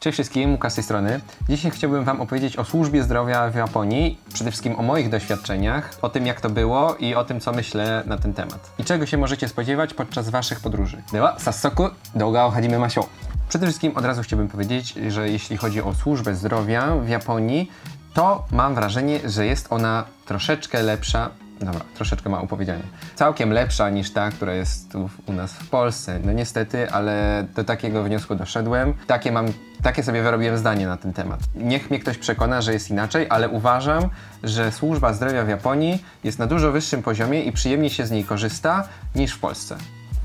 Cześć wszystkim, Łukasz z tej strony. Dzisiaj chciałbym Wam opowiedzieć o służbie zdrowia w Japonii, przede wszystkim o moich doświadczeniach, o tym jak to było i o tym co myślę na ten temat. I czego się możecie spodziewać podczas Waszych podróży. Dewa, sassoku, douga o mashou. Przede wszystkim od razu chciałbym powiedzieć, że jeśli chodzi o służbę zdrowia w Japonii, to mam wrażenie, że jest ona troszeczkę lepsza Dobra, troszeczkę ma upowiedzianie. Całkiem lepsza niż ta, która jest tu u nas w Polsce. No niestety, ale do takiego wniosku doszedłem. Takie mam, takie sobie wyrobiłem zdanie na ten temat. Niech mnie ktoś przekona, że jest inaczej, ale uważam, że służba zdrowia w Japonii jest na dużo wyższym poziomie i przyjemniej się z niej korzysta niż w Polsce.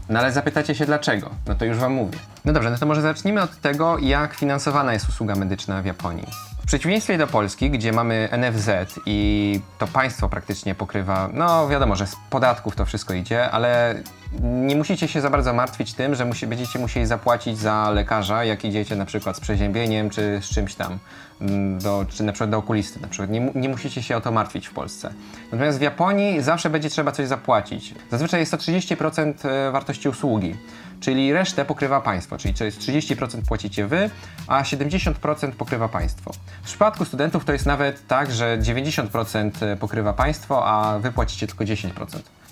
No ale zapytacie się dlaczego? No to już wam mówię. No dobrze, no to może zacznijmy od tego, jak finansowana jest usługa medyczna w Japonii. W przeciwieństwie do Polski, gdzie mamy NFZ i to państwo praktycznie pokrywa, no wiadomo, że z podatków to wszystko idzie, ale nie musicie się za bardzo martwić tym, że musi, będziecie musieli zapłacić za lekarza, jak idziecie na przykład z przeziębieniem czy z czymś tam, mm, do, czy na przykład do okulisty. Na przykład. Nie, nie musicie się o to martwić w Polsce. Natomiast w Japonii zawsze będzie trzeba coś zapłacić. Zazwyczaj jest to 30% e, wartości usługi, czyli resztę pokrywa państwo, czyli to jest 30% płacicie wy, a 70% pokrywa państwo. W przypadku studentów to jest nawet tak, że 90% pokrywa państwo, a wy płacicie tylko 10%.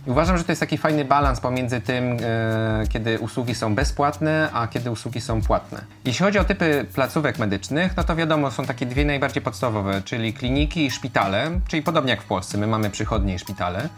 I uważam, że to jest taki fajny balans pomiędzy tym, e, kiedy usługi są bezpłatne, a kiedy usługi są płatne. Jeśli chodzi o typy placówek medycznych, no to wiadomo, są takie dwie najbardziej podstawowe, czyli kliniki i szpitale, czyli podobnie jak w Polsce, my mamy przychodnie i szpitale.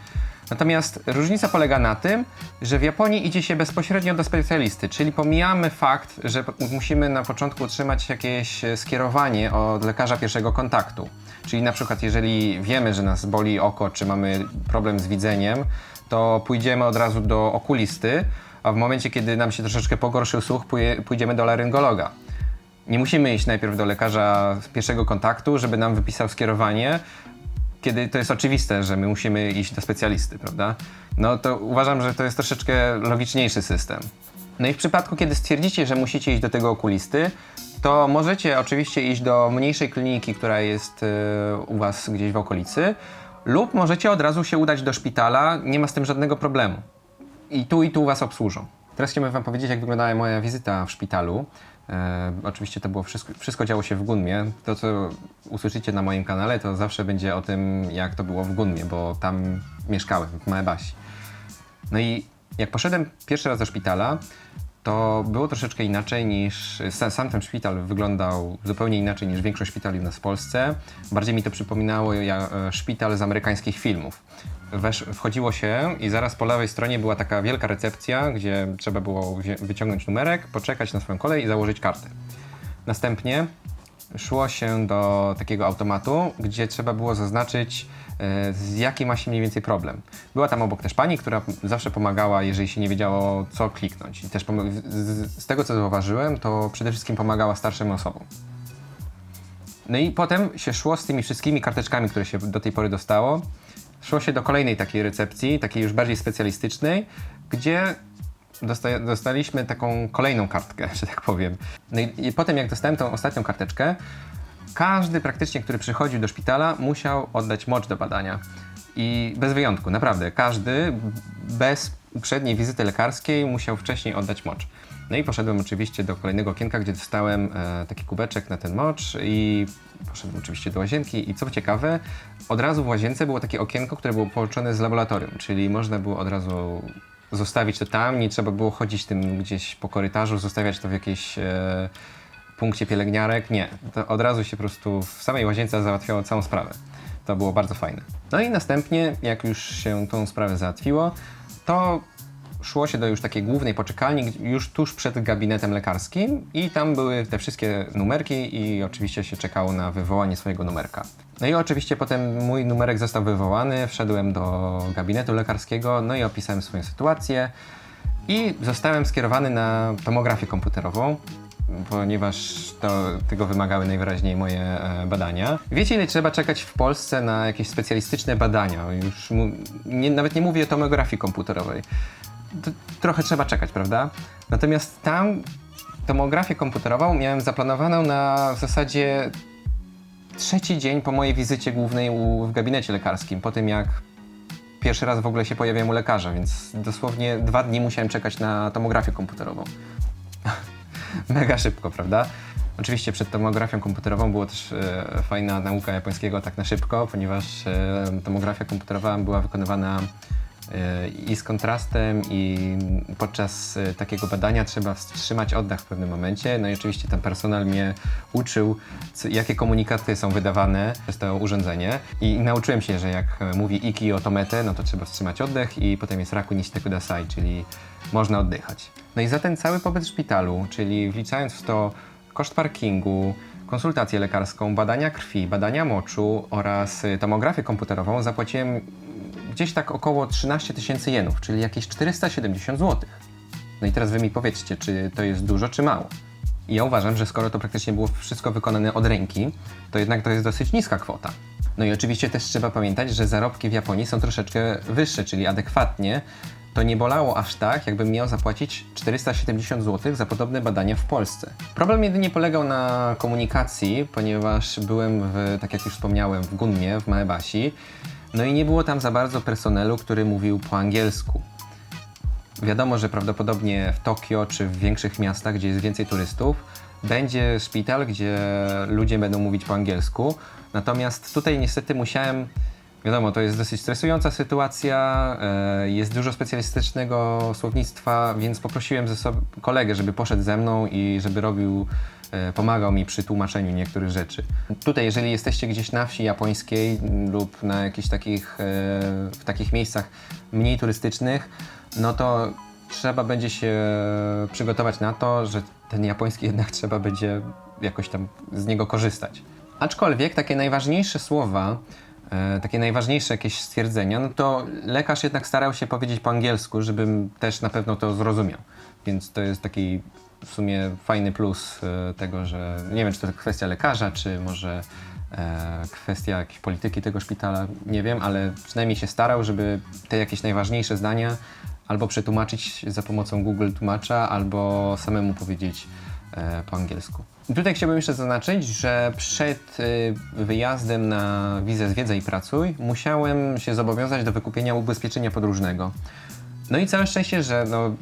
Natomiast różnica polega na tym, że w Japonii idzie się bezpośrednio do specjalisty, czyli pomijamy fakt, że musimy na początku otrzymać jakieś e, skierowanie od lekarza pierwszego kontaktu. Czyli na przykład jeżeli wiemy, że nas boli oko, czy mamy problem z widzeniem, to pójdziemy od razu do okulisty, a w momencie, kiedy nam się troszeczkę pogorszył słuch, pójdziemy do laryngologa. Nie musimy iść najpierw do lekarza pierwszego kontaktu, żeby nam wypisał skierowanie, kiedy to jest oczywiste, że my musimy iść do specjalisty, prawda? No to uważam, że to jest troszeczkę logiczniejszy system. No i w przypadku, kiedy stwierdzicie, że musicie iść do tego okulisty, to możecie oczywiście iść do mniejszej kliniki, która jest e, u Was gdzieś w okolicy, lub możecie od razu się udać do szpitala, nie ma z tym żadnego problemu. I tu i tu Was obsłużą. Teraz chciałbym Wam powiedzieć, jak wyglądała moja wizyta w szpitalu. E, oczywiście to było wszystko, wszystko działo się w Gunmie. To, co usłyszycie na moim kanale, to zawsze będzie o tym, jak to było w Gunmie, bo tam mieszkałem, w Maebasi. No i jak poszedłem pierwszy raz do szpitala, to było troszeczkę inaczej niż. Sam, sam ten szpital wyglądał zupełnie inaczej niż większość szpitali u nas w Polsce. Bardziej mi to przypominało ja, e, szpital z amerykańskich filmów. Wesz, wchodziło się i zaraz po lewej stronie była taka wielka recepcja, gdzie trzeba było wyciągnąć numerek, poczekać na swoją kolej i założyć kartę. Następnie szło się do takiego automatu, gdzie trzeba było zaznaczyć, e, z jaki ma się mniej więcej problem. Była tam obok też pani, która zawsze pomagała, jeżeli się nie wiedziało, co kliknąć. I też z tego, co zauważyłem, to przede wszystkim pomagała starszym osobom. No i potem się szło z tymi wszystkimi karteczkami, które się do tej pory dostało. Szło się do kolejnej takiej recepcji, takiej już bardziej specjalistycznej, gdzie dosta dostaliśmy taką kolejną kartkę, że tak powiem. No i, i potem jak dostałem tą ostatnią karteczkę, każdy praktycznie, który przychodził do szpitala, musiał oddać mocz do badania. I bez wyjątku, naprawdę, każdy bez uprzedniej wizyty lekarskiej musiał wcześniej oddać mocz. No i poszedłem oczywiście do kolejnego okienka, gdzie dostałem e, taki kubeczek na ten mocz i poszedłem oczywiście do łazienki i co ciekawe, od razu w łazience było takie okienko, które było połączone z laboratorium, czyli można było od razu zostawić to tam, nie trzeba było chodzić tym gdzieś po korytarzu, zostawiać to w jakiejś e, punkcie pielęgniarek. Nie, to od razu się po prostu w samej łazience załatwiało całą sprawę. To było bardzo fajne. No i następnie, jak już się tą sprawę załatwiło, to szło się do już takiej głównej poczekalni, już tuż przed gabinetem lekarskim i tam były te wszystkie numerki i oczywiście się czekało na wywołanie swojego numerka. No i oczywiście potem mój numerek został wywołany, wszedłem do gabinetu lekarskiego, no i opisałem swoją sytuację i zostałem skierowany na tomografię komputerową, ponieważ to, tego wymagały najwyraźniej moje e, badania. Wiecie, ile trzeba czekać w Polsce na jakieś specjalistyczne badania? Już mu, nie, nawet nie mówię o tomografii komputerowej. Trochę trzeba czekać, prawda? Natomiast tam tomografię komputerową miałem zaplanowaną na w zasadzie trzeci dzień po mojej wizycie głównej u, w gabinecie lekarskim, po tym jak pierwszy raz w ogóle się pojawiłem u lekarza, więc dosłownie dwa dni musiałem czekać na tomografię komputerową. Mega szybko, prawda? Oczywiście przed tomografią komputerową było też e, fajna nauka japońskiego tak na szybko, ponieważ e, tomografia komputerowa była wykonywana i z kontrastem i podczas e, takiego badania trzeba wstrzymać oddech w pewnym momencie. No i oczywiście ten personel mnie uczył, co, jakie komunikaty są wydawane przez to urządzenie i nauczyłem się, że jak e, mówi Iki otomete, no to trzeba wstrzymać oddech i potem jest raku nishite kudasai, czyli można oddychać. No i za ten cały pobyt w szpitalu, czyli wliczając w to koszt parkingu, konsultację lekarską, badania krwi, badania moczu oraz y, tomografię komputerową zapłaciłem gdzieś tak około 13 tysięcy jenów, czyli jakieś 470 zł. No i teraz wy mi powiedzcie, czy to jest dużo, czy mało. I ja uważam, że skoro to praktycznie było wszystko wykonane od ręki, to jednak to jest dosyć niska kwota. No i oczywiście też trzeba pamiętać, że zarobki w Japonii są troszeczkę wyższe, czyli adekwatnie to nie bolało aż tak, jakbym miał zapłacić 470 zł za podobne badania w Polsce. Problem jedynie polegał na komunikacji, ponieważ byłem, w, tak jak już wspomniałem, w Gunmie, w Maebashi, no i nie było tam za bardzo personelu, który mówił po angielsku. Wiadomo, że prawdopodobnie w Tokio czy w większych miastach, gdzie jest więcej turystów, będzie szpital, gdzie ludzie będą mówić po angielsku. Natomiast tutaj niestety musiałem. Wiadomo, to jest dosyć stresująca sytuacja, e, jest dużo specjalistycznego słownictwa, więc poprosiłem ze sobą kolegę, żeby poszedł ze mną i żeby robił, e, pomagał mi przy tłumaczeniu niektórych rzeczy. Tutaj, jeżeli jesteście gdzieś na wsi japońskiej lub na jakichś takich, e, w takich miejscach mniej turystycznych, no to trzeba będzie się przygotować na to, że ten japoński jednak trzeba będzie jakoś tam z niego korzystać. Aczkolwiek takie najważniejsze słowa, takie najważniejsze jakieś stwierdzenia, no to lekarz jednak starał się powiedzieć po angielsku, żebym też na pewno to zrozumiał. Więc to jest taki w sumie fajny plus e, tego, że nie wiem, czy to kwestia lekarza, czy może e, kwestia jakiejś polityki tego szpitala, nie wiem, ale przynajmniej się starał, żeby te jakieś najważniejsze zdania albo przetłumaczyć za pomocą Google Tłumacza, albo samemu powiedzieć e, po angielsku. Tutaj chciałbym jeszcze zaznaczyć, że przed y, wyjazdem na wizę Zwiedzaj i Pracuj musiałem się zobowiązać do wykupienia ubezpieczenia podróżnego. No i całe szczęście, że no,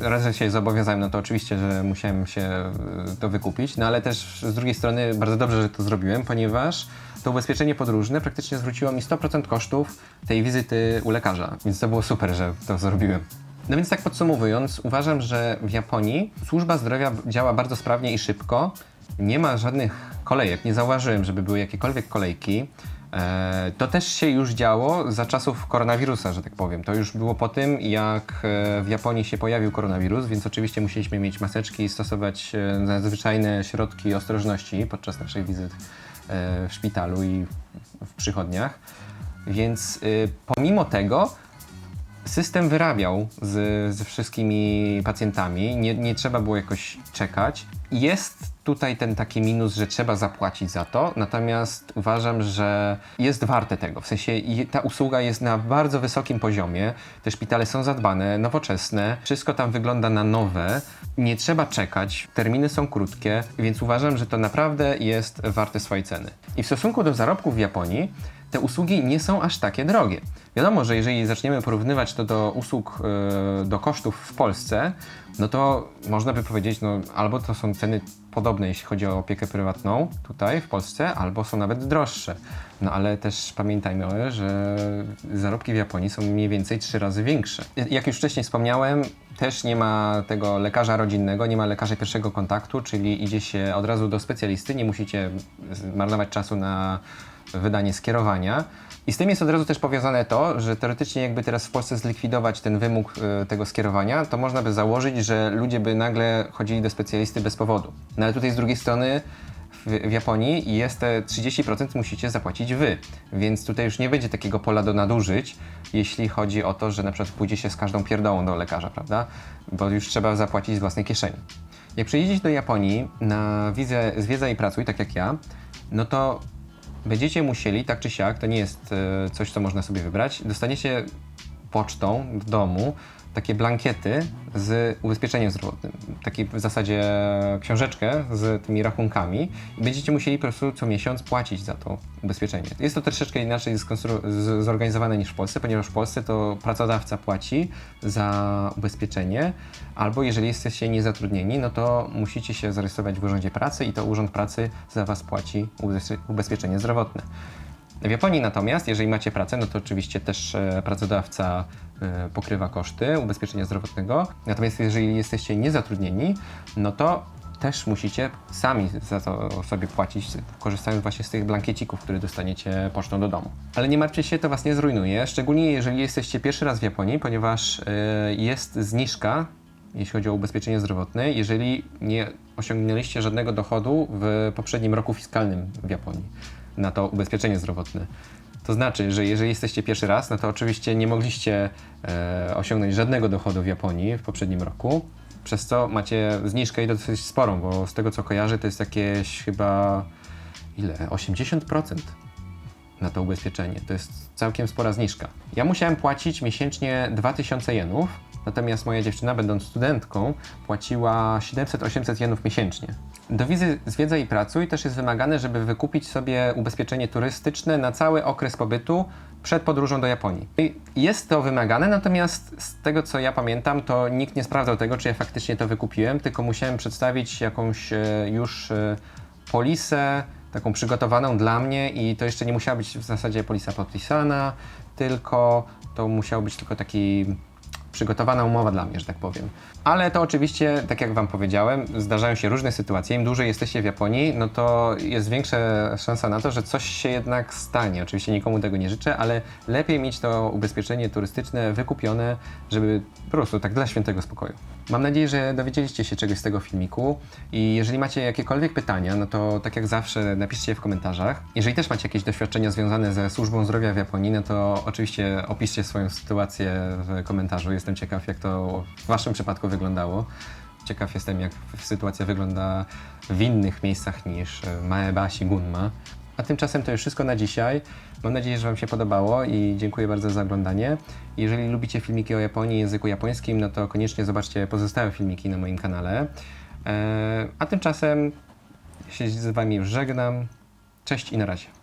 raz, się zobowiązałem, no to oczywiście, że musiałem się y, to wykupić, no ale też z drugiej strony bardzo dobrze, że to zrobiłem, ponieważ to ubezpieczenie podróżne praktycznie zwróciło mi 100% kosztów tej wizyty u lekarza, więc to było super, że to zrobiłem. No więc tak podsumowując, uważam, że w Japonii służba zdrowia działa bardzo sprawnie i szybko. Nie ma żadnych kolejek, nie zauważyłem, żeby były jakiekolwiek kolejki. E, to też się już działo za czasów koronawirusa, że tak powiem. To już było po tym, jak e, w Japonii się pojawił koronawirus, więc oczywiście musieliśmy mieć maseczki i stosować e, nadzwyczajne środki ostrożności podczas naszych wizyt e, w szpitalu i w przychodniach. Więc pomimo tego system wyrabiał z, ze wszystkimi pacjentami, nie, nie trzeba było jakoś czekać. Jest tutaj ten taki minus, że trzeba zapłacić za to, natomiast uważam, że jest warte tego. W sensie ta usługa jest na bardzo wysokim poziomie, te szpitale są zadbane, nowoczesne, wszystko tam wygląda na nowe, nie trzeba czekać, terminy są krótkie, więc uważam, że to naprawdę jest warte swojej ceny. I w stosunku do zarobków w Japonii, te usługi nie są aż takie drogie. Wiadomo, że jeżeli zaczniemy porównywać to do usług, e, do kosztów w Polsce, no to można by powiedzieć, no albo to są ceny podobne, jeśli chodzi o opiekę prywatną tutaj w Polsce, albo są nawet droższe. No ale też pamiętajmy, że zarobki w Japonii są mniej więcej trzy razy większe. Jak już wcześniej wspomniałem, też nie ma tego lekarza rodzinnego, nie ma lekarza pierwszego kontaktu, czyli idzie się od razu do specjalisty, nie musicie marnować czasu na wydanie skierowania. I z tym jest od razu też powiązane to, że teoretycznie jakby teraz w Polsce zlikwidować ten wymóg e, tego skierowania, to można by założyć, że ludzie by nagle chodzili do specjalisty bez powodu. No ale tutaj z drugiej strony w, w Japonii jest te 30% musicie zapłacić wy, więc tutaj już nie będzie takiego pola do nadużyć, jeśli chodzi o to, że na przykład pójdzie się z każdą pierdołą do lekarza, prawda? Bo już trzeba zapłacić z własnej kieszeni. Jak przyjedziecie do Japonii na wizę Zwiedza i Pracuj, tak jak ja, no to będziecie musieli, tak czy siak, to nie jest e, coś, co można sobie wybrać, dostaniecie pocztą do domu takie blankiety z ubezpieczeniem zdrowotnym. Taki w zasadzie książeczkę z tymi rachunkami i będziecie musieli po prostu co miesiąc płacić za to ubezpieczenie. Jest to troszeczkę inaczej zorganizowane niż w Polsce, ponieważ w Polsce to pracodawca płaci za ubezpieczenie, albo jeżeli jesteście niezatrudnieni, no to musicie się zarejestrować w Urzędzie Pracy i to Urząd Pracy za Was płaci ubezpie- ubezpieczenie zdrowotne. W Japonii natomiast, jeżeli macie pracę, no to oczywiście też e, pracodawca e, pokrywa koszty ubezpieczenia zdrowotnego. Natomiast jeżeli jesteście niezatrudnieni, no to też musicie sami za to sobie płacić, korzystając właśnie z tych blankiecików, które dostaniecie pocztą do domu. Ale nie martwcie się, to Was nie zrujnuje, szczególnie jeżeli jesteście pierwszy raz w Japonii, ponieważ e, jest zniżka jeśli chodzi o ubezpieczenie zdrowotne, jeżeli nie osiągnęliście żadnego dochodu w poprzednim roku fiskalnym w Japonii na to ubezpieczenie zdrowotne. To znaczy, że jeżeli jesteście pierwszy raz, no to oczywiście nie mogliście e, osiągnąć żadnego dochodu w Japonii w poprzednim roku, przez co macie zniżkę i dosyć sporą, bo z tego co kojarzę to jest jakieś chyba ile? 80% na to ubezpieczenie. To jest całkiem spora zniżka. Ja musiałem płacić miesięcznie 2000 jenów, natomiast moja dziewczyna, będąc studentką, płaciła 700-800 jenów miesięcznie. Do wizy Zwiedzaj i Pracuj też jest wymagane, żeby wykupić sobie ubezpieczenie turystyczne na cały okres pobytu przed podróżą do Japonii. Jest to wymagane, natomiast z tego co ja pamiętam, to nikt nie sprawdzał tego, czy ja faktycznie to wykupiłem, tylko musiałem przedstawić jakąś e, już e, polisę, taką przygotowaną dla mnie i to jeszcze nie musiała być w zasadzie polisa podpisana, tylko to musiał być tylko taki przygotowana umowa dla mnie, że tak powiem. Ale to oczywiście, tak jak Wam powiedziałem, zdarzają się różne sytuacje. Im dłużej jesteście w Japonii, no to jest większa szansa na to, że coś się jednak stanie. Oczywiście nikomu tego nie życzę, ale lepiej mieć to ubezpieczenie turystyczne wykupione, żeby po prostu tak dla świętego spokoju. Mam nadzieję, że dowiedzieliście się czegoś z tego filmiku i jeżeli macie jakiekolwiek pytania, no to tak jak zawsze napiszcie je w komentarzach. Jeżeli też macie jakieś doświadczenia związane ze służbą zdrowia w Japonii, no to oczywiście opiszcie swoją sytuację w komentarzu. Jestem ciekaw, jak to w Waszym przypadku wyglądało. Ciekaw jestem, jak sytuacja wygląda w innych miejscach niż Maebashi Gunma. A tymczasem to już wszystko na dzisiaj. Mam nadzieję, że Wam się podobało i dziękuję bardzo za oglądanie. Jeżeli lubicie filmiki o Japonii języku japońskim, no to koniecznie zobaczcie pozostałe filmiki na moim kanale. E, A tymczasem się z Wami żegnam. Cześć i na razie.